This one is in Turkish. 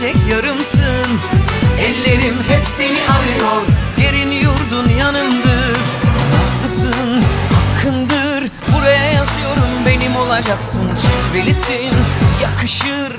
sevilecek yarımsın. Ellerim hep seni arıyor Yerin yurdun yanındır. Nazlısın, hakkındır. Buraya yazıyorum benim olacaksın Cilvelisin, yakışır